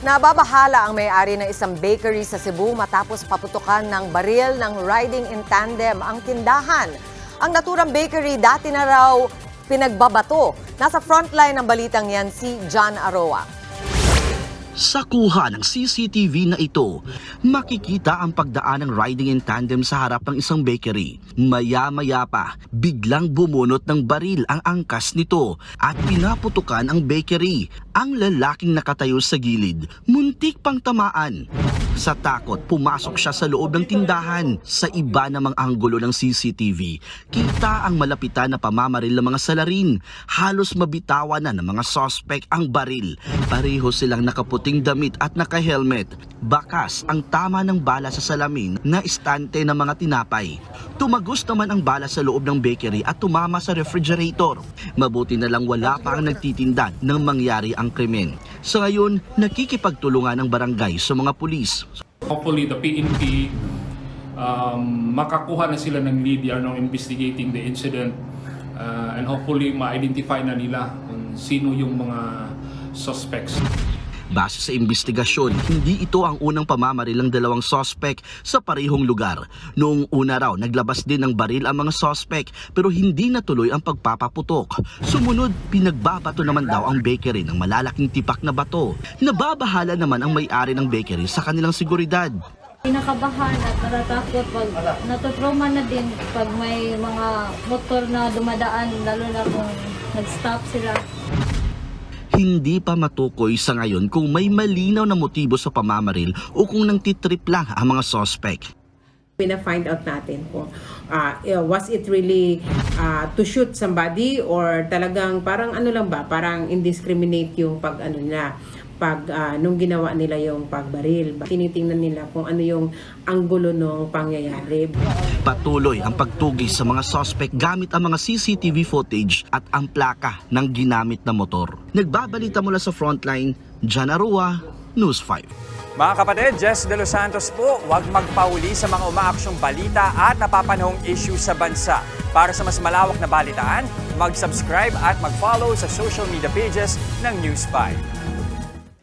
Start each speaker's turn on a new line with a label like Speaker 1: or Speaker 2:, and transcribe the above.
Speaker 1: Nababahala ang may-ari ng isang bakery sa Cebu matapos paputukan ng baril ng riding in tandem ang tindahan. Ang naturang bakery dati na raw pinagbabato. Nasa frontline ng balitang yan si John Aroa.
Speaker 2: Sa kuha ng CCTV na ito, makikita ang pagdaan ng riding in tandem sa harap ng isang bakery. Maya-maya pa, biglang bumunot ng baril ang angkas nito at pinaputukan ang bakery. Ang lalaking nakatayo sa gilid, muntik pang tamaan. Sa takot, pumasok siya sa loob ng tindahan. Sa iba namang anggulo ng CCTV, kita ang malapitan na pamamaril ng mga salarin. Halos mabitawan na ng mga sospek ang baril. Pareho silang nakaputing damit at naka-helmet. Bakas ang tama ng bala sa salamin na istante ng mga tinapay. Tumagos naman ang bala sa loob ng bakery at tumama sa refrigerator. Mabuti na lang wala pa ang nagtitinda nang mangyari ang krimen. Sa ngayon, nakikipagtulungan ng barangay sa mga pulis.
Speaker 3: Hopefully, the PNP um, makakuha na sila ng lead yan on investigating the incident uh, and hopefully ma-identify na nila kung sino yung mga suspects.
Speaker 2: Base sa investigasyon, hindi ito ang unang pamamaril ng dalawang sospek sa parehong lugar. Noong una raw, naglabas din ng baril ang mga sospek pero hindi natuloy ang pagpapaputok. Sumunod, pinagbabato naman daw ang bakery ng malalaking tipak na bato. Nababahala naman ang may-ari ng bakery sa kanilang seguridad.
Speaker 4: Kinakabahan at natatakot pag natutrauma na din pag may mga motor na dumadaan lalo na kung nag-stop sila.
Speaker 2: Hindi pa matukoy sa ngayon kung may malinaw na motibo sa pamamaril o kung nang titrip lang ang mga sospek.
Speaker 5: Pina-find out natin kung eh, was it really ah, to shoot somebody or talagang parang ano lang ba, parang indiscriminate yung pag ano na pag ah, nung ginawa nila yung pagbaril. Tinitingnan nila kung ano yung anggulo ng pangyayari.
Speaker 2: Patuloy ang pagtugis sa mga sospek gamit ang mga CCTV footage at ang plaka ng ginamit na motor. Nagbabalita mula sa frontline, Jan Arua, News 5.
Speaker 6: Mga kapatid, Jess De Los Santos po, huwag magpauli sa mga umaaksyong balita at napapanahong issue sa bansa. Para sa mas malawak na balitaan, mag-subscribe at mag-follow sa social media pages ng News 5.